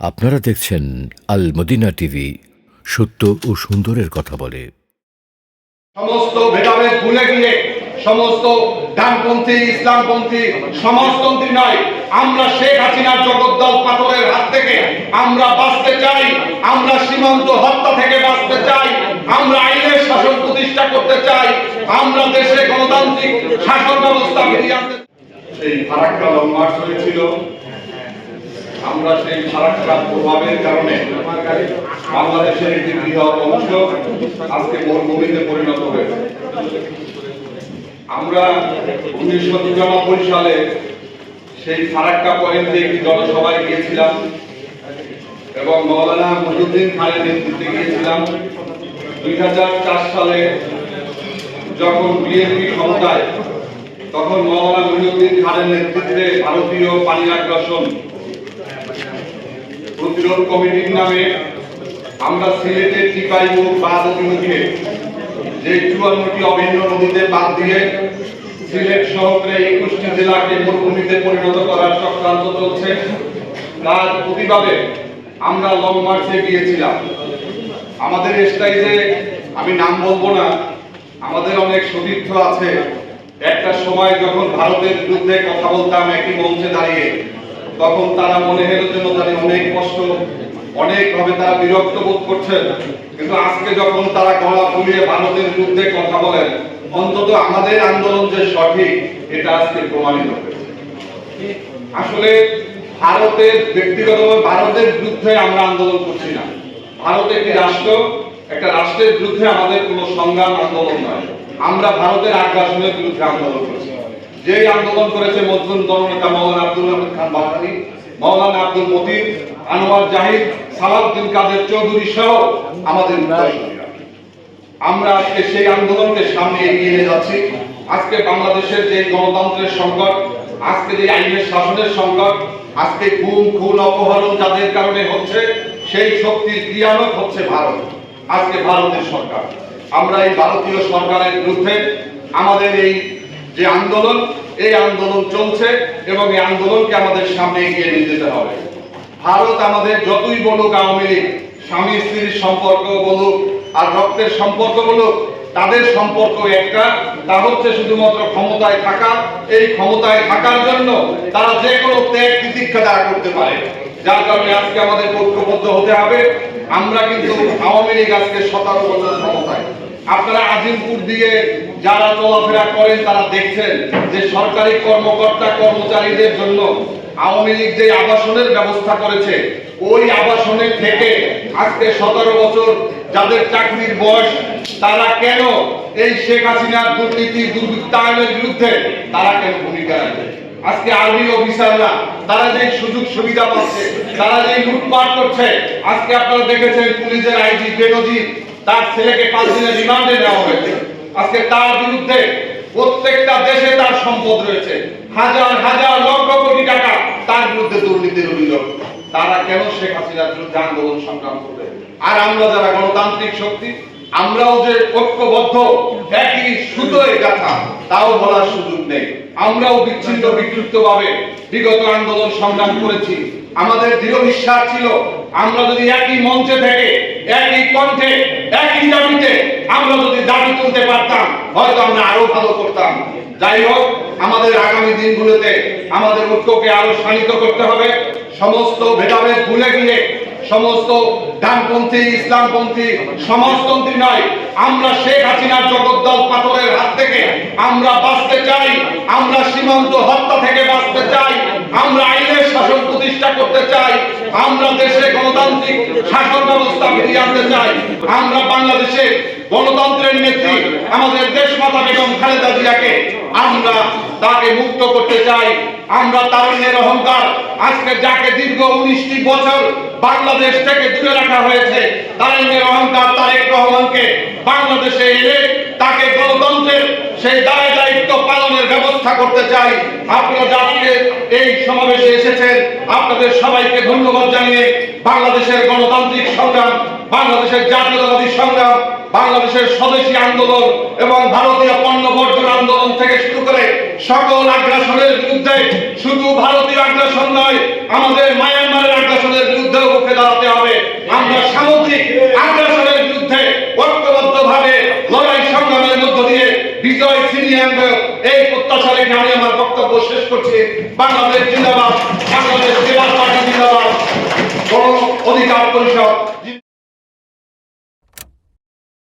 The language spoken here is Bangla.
আপনারা দেখছেন আল মদিনা টিভি সত্য ও সুন্দরের কথা বলে। সমস্ত ভেদাভেদ ভুলে গিয়ে সমস্ত ডানপন্থী ইসলামপন্থী সমাজতন্ত্রী নয় আমরা শেখ হাসিনার জগদ্দল পাথরের হাত থেকে আমরা বাঁচতে চাই আমরা সীমান্ত হত্যা থেকে বাঁচতে চাই আমরা আইনের শাসন প্রতিষ্ঠা করতে চাই আমরা দেশে গণতান্ত্রিক শাসন ব্যবস্থা ফিরিয়ে আনতে সেই ফারাক্কা লং মার্চ হয়েছিল। আমরা সেই ফারাক্কা প্রভাবের কারণে বাংলাদেশের একটি বৃহৎ অংশ আজকে মরুভূমিতে পরিণত হয়েছে। আমরা উনিশশো নিরানব্বই সালে সেই ফারাক্কা পয়েন্টে একটি জনসভায় গিয়েছিলাম এবং মৌলানা মহিউদ্দিন খানের নেতৃত্বে গিয়েছিলাম। দুই হাজার চার সালে যখন বিএনপি ক্ষমতায়, তখন মৌলানা মহিউদ্দিন খানের নেতৃত্বে ভারতীয় পানি আগ্রাসন প্রতিরোধ কমিটির নামে আমরা সিলেটের টিপাইমুখ বাঁধ অভিমুখে যে চুয়ান্নটি অভিন্ন নদীতে বাদ দিয়ে সিলেট শহরে একুশটি জেলাকে মরুভূমিতে পরিণত করার চক্রান্ত চলছে। তার প্রতিবাদে আমরা লং মার্চে গিয়েছিলাম। আমাদের স্টাইজে আমি নাম বলব না, আমাদের অনেক সতীর্থ আছে। একটা সময় যখন ভারতের বিরুদ্ধে কথা বলতাম, একই মঞ্চে দাঁড়িয়ে, তখন তারা মনে হলো যেন তাদের অনেক কষ্ট অনেক ভাবে তারা বিরক্ত বোধ করছেন। কিন্তু আজকে যখন তারা গলা ফুলিয়ে ভারতের বিরুদ্ধে কথা বলেন, অন্তত আমাদের আন্দোলন যে সঠিক, এটা আজকে প্রমাণিত আসলে ভারতের, ব্যক্তিগতভাবে ভারতের বিরুদ্ধে আমরা আন্দোলন করছি না। ভারত একটি রাষ্ট্র, একটা রাষ্ট্রের বিরুদ্ধে আমাদের কোনো সংগ্রাম, আন্দোলন নয়। আমরা ভারতের আগ্রাসনের বিরুদ্ধে আন্দোলন করছি। যেই আন্দোলন করেছে মজলুম দলনেতা মৌলানা আব্দুল হামিদ খান বাহারি মৌলানা আব্দুল মতিন, আনোয়ার জাহিদ, সালাউদ্দিন কাদের চৌধুরী সহ আমাদের আমরা আজকে সেই আন্দোলনকে সামনে এগিয়ে নিয়ে যাচ্ছি। আজকে বাংলাদেশের যে গণতন্ত্রের সংকট, আজকে যে আইনের শাসনের সংকট, আজকে গুম খুন, অপহরণ যাদের কারণে হচ্ছে, সেই শক্তির ক্রিয়ানক হচ্ছে ভারত। আজকে ভারতের সরকার। আমরা এই ভারতীয় সরকারের বিরুদ্ধে আমাদের এই যে আন্দোলন এই আন্দোলন চলছে এবং এই আন্দোলনকে আমাদের সামনে এগিয়ে নিয়ে যেতে হবে। ভারত আমাদের যতই বলুক আওয়ামী লীগ, স্বামী স্ত্রীর সম্পর্ক বলুক আর রক্তের সম্পর্ক বলুক, তাদের সম্পর্ক একটা তা হচ্ছে শুধুমাত্র ক্ষমতায় থাকা। এই ক্ষমতায় থাকার জন্য তারা যে কোনো ত্যাগ তিতিক্ষা তারা করতে পারে। যার কারণে আজকে আমাদের ঐক্যবদ্ধ হতে হবে। আমরা কিন্তু আওয়ামী লীগ আজকে সতেরো বছর আপনারা আজিমপুর দিয়ে যারা চলাফেরা করেন, তারা দেখছেন যে সরকারি কর্মকর্তা কর্মচারীদের জন্য আওয়ামী লীগ যে আবাসনের ব্যবস্থা করেছে, ওই আবাসনের থেকে আজকে সতেরো বছর যাদের চাকরির বয়স, তারা কেন এই শেখ হাসিনার দুর্নীতি, দুর্বৃত্তায়নের বিরুদ্ধে, তারা কেন ভূমিকা রাখবে আজকে আর্মি অফিসাররা, তারা যে সুযোগ সুবিধা পাচ্ছে, তারা যে লুটপাট করছে, আজকে আপনারা দেখেছেন পুলিশের আইজি বেনজির তার ছেলেকে পাঁচ দিনের রিমান্ডে নেওয়া হয়েছে। আজকে তার বিরুদ্ধে প্রত্যেকটা দেশে তার সম্পদ রয়েছে। হাজার হাজার লক্ষ কোটি টাকা তার বিরুদ্ধে দুর্নীতির অভিযোগ। তারা কেন শেখ হাসিনার বিরুদ্ধে আন্দোলন সংগ্রাম করবে? আর আমরা যারা গণতান্ত্রিক শক্তি, আমরাও যে ঐক্যবদ্ধ, একই সুতোয় গাথা, তাও বলার সুযোগ নেই। আমরাও বিচ্ছিন্ন বিক্ষিপ্ত ভাবে বিগত আন্দোলন সংগ্রাম করেছি। আমাদের দৃঢ় বিশ্বাস ছিল, আমরা যদি একই মঞ্চে থেকে একই কণ্ঠে, একই দাবিতে আমরা যদি দাবি তুলতে পারতাম, হয়তো আমরা আরও ভালো করতাম। যাই হোক, আমাদের আগামী দিনগুলোতে আমাদের ঐক্যকে আরও শানিত করতে হবে। সমস্ত ভেদাভেদ ভুলে গিয়ে সমস্ত ডানপন্থী, ইসলামপন্থী, সমাজতন্ত্রী নয়, আমরা শেখ হাসিনার জগদ্দল পাথরের হাত থেকে আমরা বাঁচতে চাই, আমরা সীমান্ত হত্যা থেকে বাঁচতে চাই আমরা আইনের শাসন প্রতিষ্ঠা করতে চাই, আমরা দেশে গণতান্ত্রিক শাসন ব্যবস্থা ফিরিয়ে আনতে চাই, আমরা বাংলাদেশে গণতন্ত্রের নেত্রী আমাদের দেশমাতা বেগম খালেদা জিয়াকে আমরা তাকে মুক্ত করতে চাই, আমরা তারুণ্যের অহংকার, আজকে যাকে দীর্ঘ উনিশটি বছর বাংলাদেশ থেকে দূরে রাখা হয়েছে, তারুণ্যের অহংকার তারেক রহমানকে বাংলাদেশে এনে তাকে গণতন্ত্রের সেই দায় দায়িত্ব ব্যবস্থা করতে চাই। আপনারা জানিয়ে এই সমাবেশে এসেছেন। আপনাদের সবাইকে ধন্যবাদ জানিয়ে বাংলাদেশের গণতান্ত্রিক সংগ্রাম, বাংলাদেশের জাতীয়তাবাদী সংগ্রাম, বাংলাদেশের স্বদেশী আন্দোলন এবং ভারতীয় পণ্য বর্জন আন্দোলন থেকে শুরু করে সকল আগ্রাসনের বিরুদ্ধে শুধু ভারতীয় আগ্রাসন নয়, আমাদের মায়ানমারের আগ্রাসনের বিরুদ্ধে রুখে দাঁড়াতে হবে। আমরা সামুদ্রিক আগ্রাসনের বিরুদ্ধে ঐক্যবদ্ধভাবে লড়াই সংগ্রামের মধ্য দিয়ে বিজয় ছিনিয়ে আনবে। বক্তব্য শেষ করছে। বাংলাদেশ জিন্দাবাদ বাংলাদেশ জেলা পার্টি জিন্দাবাদ। গণ অধিকার পরিষদ